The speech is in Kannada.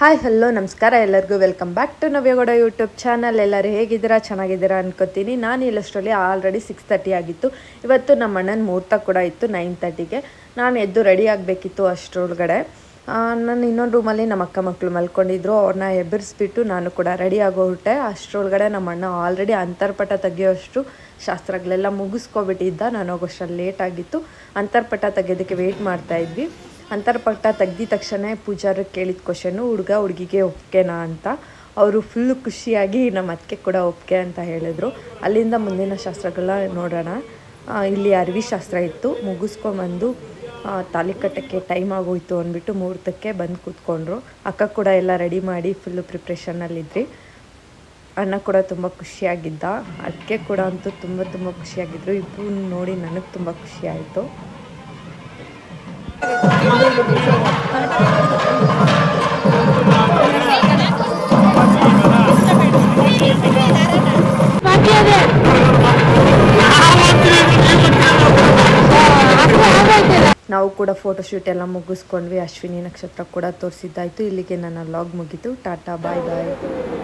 ಹಾಯ್ ಹಲೋ ನಮಸ್ಕಾರ. ಎಲ್ಲರಿಗೂ welcome back to Navya Gowda YouTube channel ಎಲ್ಲರೂ ಹೇಗಿದ್ದೀರಾ? ಚೆನ್ನಾಗಿದ್ದೀರಾ ಅನ್ಕೋತೀನಿ. ನಾನು ಇಲ್ಲಷ್ಟರಲ್ಲಿ ಆಲ್ರೆಡಿ ಸಿಕ್ಸ್ ತರ್ಟಿ ಆಗಿತ್ತು. ಇವತ್ತು ನಮ್ಮ ಅಣ್ಣನ ಮುಹೂರ್ತ ಕೂಡ ಇತ್ತು ನೈನ್ ತರ್ಟಿಗೆ ನಾನು ಎದ್ದು ರೆಡಿ ಆಗಬೇಕಿತ್ತು ಅಷ್ಟರೊಳಗಡೆ. ನಾನು ಇನ್ನೊಂದು ರೂಮಲ್ಲಿ ನಮ್ಮ ಅಕ್ಕ ಮಕ್ಕಳು ಮಲ್ಕೊಂಡಿದ್ರು. ಅವ್ರನ್ನ ಎಬ್ಬರಿಸ್ಬಿಟ್ಟು ನಾನು ಕೂಡ ರೆಡಿ ಆಗೋಗ್ಬಿಟ್ಟೆ ಅಷ್ಟರೊಳಗಡೆ ನಮ್ಮ ಅಣ್ಣ ಆಲ್ರೆಡಿ ಅಂತರ್ಪಟ ತೆಗಿಯೋಷ್ಟು ಶಾಸ್ತ್ರಗಳೆಲ್ಲ ಮುಗಿಸ್ಕೊಬಿಟ್ಟಿದ್ದ. ನಾನು ಹೋಗೋಷ್ಟರಲ್ಲಿ ಲೇಟ್ ಆಗಿತ್ತು. ಅಂತರ್ಪಟ ತೆಗೆಯೋದಕ್ಕೆ ವೆಯ್ಟ್ ಮಾಡ್ತಾ ಇದ್ವಿ ಅಂತರ್ಪಟ ತೆಗ್ದಿದ ತಕ್ಷಣ ಪೂಜಾರ ಕೇಳಿದ ಕ್ವಶನ್ನು ಹುಡುಗ, ಹುಡುಗಿಗೆ ಒಪ್ಕೆನಾ ಅಂತ? ಅವರು ಫುಲ್ಲು ಖುಷಿಯಾಗಿ ನಮ್ಮ ಅದಕ್ಕೆ ಕೂಡ ಒಪ್ಪಿಗೆ ಅಂತ ಹೇಳಿದ್ರು. ಅಲ್ಲಿಂದ ಮುಂದಿನ ಶಾಸ್ತ್ರಗಳನ್ನ ನೋಡೋಣ. ಇಲ್ಲಿ ಅರಿವಿ ಶಾಸ್ತ್ರ ಇತ್ತು. ಮುಗಿಸ್ಕೊಂಬಂದು ತಾಲಿ ಕಟ್ಟಕ್ಕೆ ಟೈಮ್ ಆಗೋಯ್ತು ಅಂದ್ಬಿಟ್ಟು ಮುಹೂರ್ತಕ್ಕೆ ಬಂದು ಕೂತ್ಕೊಂಡ್ರು. ಅಕ್ಕ ಕೂಡ ಎಲ್ಲ ರೆಡಿ ಮಾಡಿ ಫುಲ್ಲು ಪ್ರಿಪ್ರೇಷನಲ್ಲಿದ್ರಿ ಅಣ್ಣ ಕೂಡ ತುಂಬ ಖುಷಿಯಾಗಿದ್ದ. ಅದಕ್ಕೆ ಕೂಡ ಅಂತೂ ತುಂಬ ತುಂಬ ಖುಷಿಯಾಗಿದ್ರು. ಇಬ್ಬರು ನೋಡಿ ನನಗೆ ತುಂಬ ಖುಷಿಯಾಯಿತು ನಾವು ಕೂಡ ಫೋಟೋ ಶೂಟ್ ಎಲ್ಲ ಮುಗಿಸ್ಕೊಂಡ್ವಿ. ಅಶ್ವಿನಿ ನಕ್ಷತ್ರ ಕೂಡ ತೋರಿಸಿದ್ದಾಯ್ತು. ಇಲ್ಲಿಗೆ ನನ್ನ ಲಾಗ್ ಮುಗೀತು. ಟಾಟಾ ಬಾಯ್ ಬಾಯ್